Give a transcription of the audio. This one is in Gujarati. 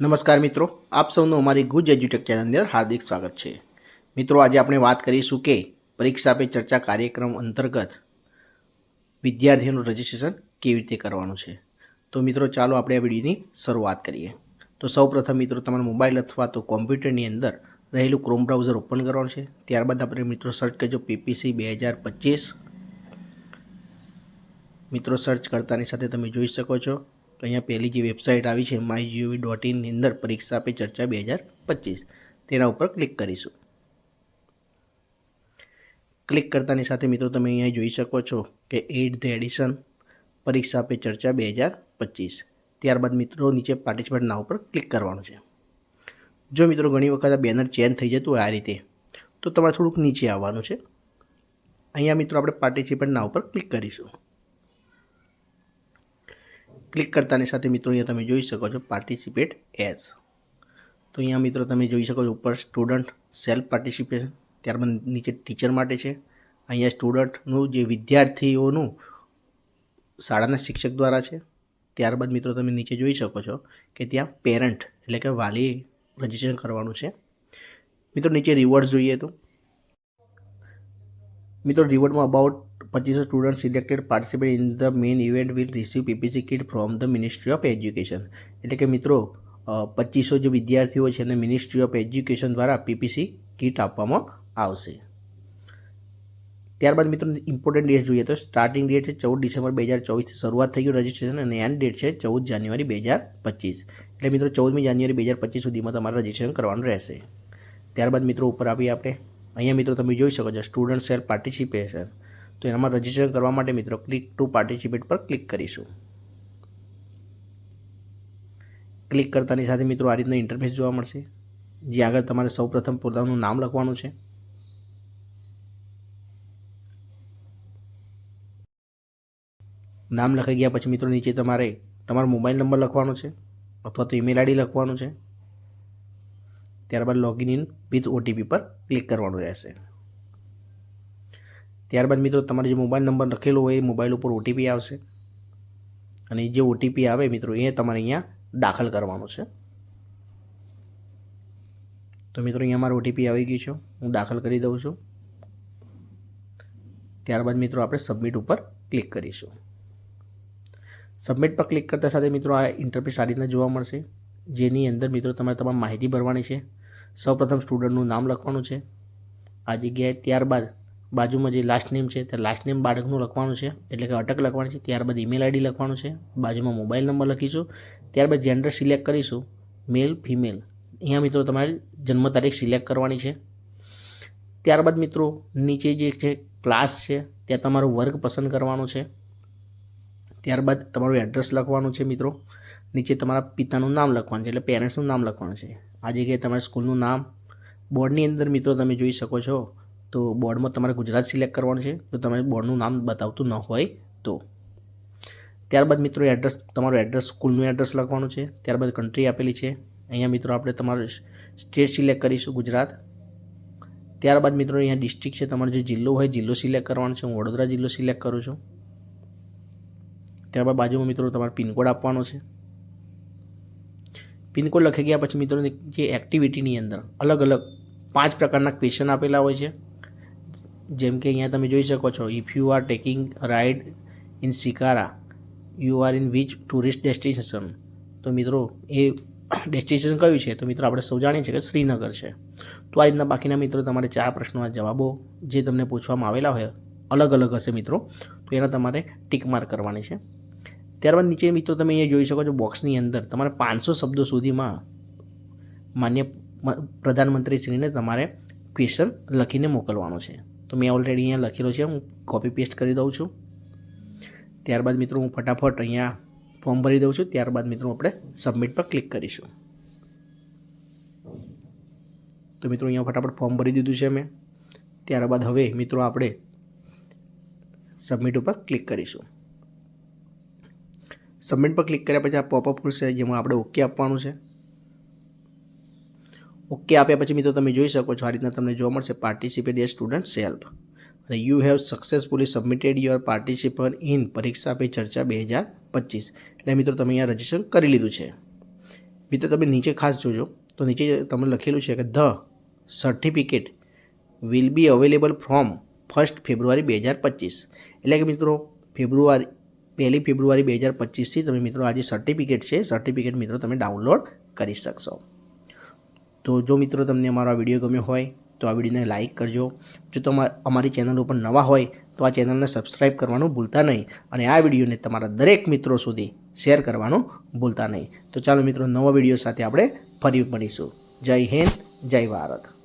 નમસ્કાર મિત્રો, આપ સૌનું અમારી ગુજ એજ્યુટેક ચેનલની અંદર હાર્દિક સ્વાગત છે. મિત્રો, આજે આપણે વાત કરીશું કે પરીક્ષા પે ચર્ચા કાર્યક્રમ અંતર્ગત વિદ્યાર્થીઓનું રજિસ્ટ્રેશન કેવી રીતે કરવાનું છે. તો મિત્રો, ચાલો આપણે આ વિડીયોની શરૂઆત કરીએ. તો સૌપ્રથમ મિત્રો, તમારા મોબાઈલ અથવા તો કોમ્પ્યુટરની અંદર રહેલું ક્રોમ બ્રાઉઝર ઓપન કરવાનું છે. ત્યારબાદ આપણે મિત્રો સર્ચ કરજો પીપીસી બે હજાર પચીસ. મિત્રો સર્ચ કરતાની સાથે તમે જોઈ શકો છો તો અહીંયા પહેલી જે વેબસાઇટ આવી છે માય જીઓવી ડોટ ઇનની અંદર પરીક્ષા પે ચર્ચા બે હજાર પચીસ. તેના ઉપર ક્લિક કરીશું. ક્લિક કરતાની સાથે મિત્રો તમે અહીંયા જોઈ શકો છો કે add the edition Pariksha Pe Charcha બે હજાર પચીસ. ત્યારબાદ મિત્રો નીચે પાર્ટિસિપેટ નાવ ઉપર ક્લિક કરવાનું છે. જો મિત્રો ઘણી વખત આ બેનર ચેન્જ થઈ જતું હોય આ રીતે, તો તમારે થોડુંક નીચે આવવાનું છે. અહીંયા મિત્રો આપણે પાર્ટિસિપેટ નાવ ઉપર ક્લિક કરીશું. ક્લિક કરતાની સાથે મિત્રો અહીંયા તમે જોઈ શકો છો પાર્ટિસિપેટ એઝ તો અહીંયા મિત્રો તમે જોઈ શકો છો ઉપર સ્ટુડન્ટ સેલ્ફ પાર્ટિસિપેશન ત્યારબાદ નીચે ટીચર માટે છે. અહીંયા સ્ટુડન્ટનું જે વિદ્યાર્થીઓનું શાળાના શિક્ષક દ્વારા છે. ત્યારબાદ મિત્રો તમે નીચે જોઈ શકો છો કે ત્યાં પેરેન્ટ એટલે કે વાલી રજીસ્ટ્રેશન કરવાનું છે. મિત્રો નીચે રિવોર્ડ્સ જોઈએ તો. મિત્રો રિવોર્ડમાં અબાઉટ પચીસો student selected participate in the main event will receive PPC kit from the ministry of education એટલે કે મિત્રો પચીસો જે વિદ્યાર્થીઓ છે એને મિનિસ્ટ્રી ઓફ એજ્યુકેશન દ્વારા પીપીસી કિટ આપવામાં આવશે. ત્યારબાદ મિત્રો ઇમ્પોર્ટન્ટ ડેટ જોઈએ તો સ્ટાર્ટિંગ ડેટ છે ચૌદ ડિસેમ્બર બે હજાર ચોવીસથી શરૂઆત થઈ ગયું રજિસ્ટ્રેશન અને એન્ડ ડેટ છે ચૌદ જાન્યુઆરી બે હજાર પચીસ. એટલે મિત્રો, ચૌદમી જાન્યુઆરી બે હજાર પચીસ સુધીમાં તમારે રજિસ્ટ્રેશન કરવાનું રહેશે. ત્યારબાદ મિત્રો, ઉપર આપીએ આપણે. અહીંયા મિત્રો, તમે જોઈ શકો છો સ્ટુડન્ટ સેલ પાર્ટિસિપેશન તો એનામાં રજિસ્ટ્રેશન કરવા માટે મિત્રો ક્લિક ટુ પાર્ટિસિપેટ પર ક્લિક કરીશું. ક્લિક કરતાની સાથે મિત્રો આ રીતનો ઇન્ટરફેસ જોવા મળશે. જે આગળ તમારે સૌપ્રથમ પોતાનું નામ લખવાનું છે. નામ લખાઈ ગયા પછી મિત્રો નીચે તમારે તમારો મોબાઈલ નંબર લખવાનો છે અથવા તો ઈમેલ આઈડી લખવાનું છે. ત્યારબાદ લોગિન ઇન વિથ ઓટીપી પર ક્લિક કરવાનું રહેશે. ત્યારબાદ મિત્રો તમારે જે મોબાઈલ નંબર લખેલો હોય એ મોબાઈલ ઉપર ઓટીપી આવશે. અને જે ઓટીપી આવે મિત્રો, એ તમારે અહીંયા દાખલ કરવાનો છે. તો મિત્રો અહીંયા મારો ઓટીપી આવી ગયો છે. હું દાખલ કરી દઉં છું. ત્યારબાદ મિત્રો આપણે સબમિટ ઉપર ક્લિક કરીશું. સબમિટ પર ક્લિક કરતા સાથે મિત્રો આ ઇન્ટરફેસ આ રીતના જોવા મળશે. જેની અંદર મિત્રો તમારે તમારી માહિતી ભરવાની છે. સૌપ્રથમ સ્ટુડન્ટનું નામ લખવાનું છે. આ જગ્યાએ ત્યારબાદ બાજુમાં જે લાસ્ટ નેમ છે, તે લાસ્ટ નેમ બાળકનું લખવાનું છે. એટલે કે અટક લખવાની છે, ત્યારબાદ ઈમેલ આઈડી લખવાનું છે. બાજુમાં મોબાઈલ નંબર લખીશું. ત્યારબાદ જેન્ડર સિલેક્ટ કરીશું. મેલ ફિમેલ અહીંયા મિત્રો તમારે જન્મ તારીખ સિલેક્ટ કરવાની છે. ત્યારબાદ મિત્રો નીચે જે છે ક્લાસ છે, ત્યાં તમારો વર્ગ પસંદ કરવાનો છે. ત્યારબાદ તમારું એડ્રેસ લખવાનું છે મિત્રો. નીચે તમારા પિતાનું નામ લખવાનું છે, એટલે પેરેન્ટ્સનું નામ લખવાનું છે. આ જગ્યાએ તમારા સ્કૂલનું નામ. બોર્ડની અંદર મિત્રો તમે જોઈ શકો છો. તો બોર્ડમાં તમારે ગુજરાત સિલેક્ટ કરવાનું છે. તો તમારે બોર્ડનું નામ બતાવતું ન હોય તો. ત્યારબાદ મિત્રો એડ્રેસ, તમારું એડ્રેસ, સ્કૂલનું એડ્રેસ લખવાનું છે. ત્યારબાદ કન્ટ્રી આપેલી છે. અહીંયા મિત્રો આપણે તમારું સ્ટેટ સિલેક્ટ કરીશું ગુજરાત. ત્યારબાદ મિત્રો અહીંયા ડિસ્ટ્રિક્ટ છે. તમારો જે જિલ્લો હોય જિલ્લો સિલેક્ટ કરવાનો છે. હું વડોદરા જિલ્લો સિલેક્ટ કરું છું. ત્યારબાદ બાજુમાં મિત્રો તમારે પિનકોડ આપવાનો છે. પિનકોડ લખી ગયા પછી મિત્રો જે એક્ટિવિટીની અંદર અલગ અલગ પાંચ પ્રકારના ક્વેશ્ચન આપેલા હોય છે. જેમ કે અહીંયા તમે જોઈ શકો છો if you are taking ride in shikara you are in which tourist destination તો મિત્રો, એ ડેસ્ટિનેશન કયું છે? તો મિત્રો, આપણે સૌ જાણીએ છીએ કે શ્રીનગર છે. તો આ રીતના બાકીના મિત્રો, તમારે ચાર પ્રશ્નોના જવાબો જે તમને પૂછવામાં આવેલા હોય, અલગ અલગ હશે મિત્રો. તો એના તમારે ટીક માર્ક કરવાની છે. ત્યારબાદ નીચે મિત્રો, તમે અહીંયા જોઈ શકો છો બોક્સની અંદર તમારે પાંચસો શબ્દો સુધીમાં માન્ય પ્રધાનમંત્રીશ્રીને તમારે ક્વેશ્ચન લખીને મોકલવાનો છે. તો મેં ઓલરેડી અહીંયા લખેલો છે, હું કોપી પેસ્ટ કરી દઉં છું. ત્યારબાદ મિત્રો હું ફટાફટ અહીંયા ફોર્મ ભરી દઉં છું, ત્યારબાદ મિત્રો આપણે સબમિટ પર ક્લિક કરીશું. તો મિત્રો અહીંયા ફટાફટ ફોર્મ ભરી દીધું છે મેં. ત્યારબાદ હવે મિત્રો આપણે સબમિટ ઉપર ક્લિક કરીશું. સબમિટ પર ક્લિક કર્યા પછી આ પોપઅપ ખુલશે, જેમાં આપણે ઓકે આપવાનું છે. ઓકે, આપ્યા પછી મિત્રો તમે જોઈ શકો છો, આ રીતના તમને જોવા મળશે પાર્ટિસિપેટ એ સ્ટુડન્ટ સેલ્ફ અને you have successfully submitted your participant in Pariksha Pe Charcha બે હજાર પચીસ. એટલે મિત્રો તમે અહીંયા રજીસ્ટ્રેશન કરી લીધું છે. મિત્રો તમે નીચે ખાસ જોજો, તો નીચે તમે લખેલું છે કે the certificate will be available from first February બે હજાર પચીસ. એટલે કે મિત્રો ફેબ્રુઆરી પહેલી ફેબ્રુઆરી બે હજાર પચીસથી તમે મિત્રો આ જે સર્ટિફિકેટ છે સર્ટિફિકેટ મિત્રો તમે ડાઉનલોડ કરી શકશો. તો જો મિત્રો તમને અમારો આ વીડિયો ગમ્યો હોય, તો આ વિડીયોને લાઇક કરજો. જો તમારા અમારી ચેનલ ઉપર નવા હોય, તો આ ચેનલને સબસ્ક્રાઈબ કરવાનું ભૂલતા નહીં અને આ વિડીયોને તમારા દરેક મિત્રો સુધી શેર કરવાનું ભૂલતા નહીં. તો ચાલો મિત્રો, નવા વીડિયો સાથે આપણે ફરી મળીશું. જય હિન્દ, જય ભારત.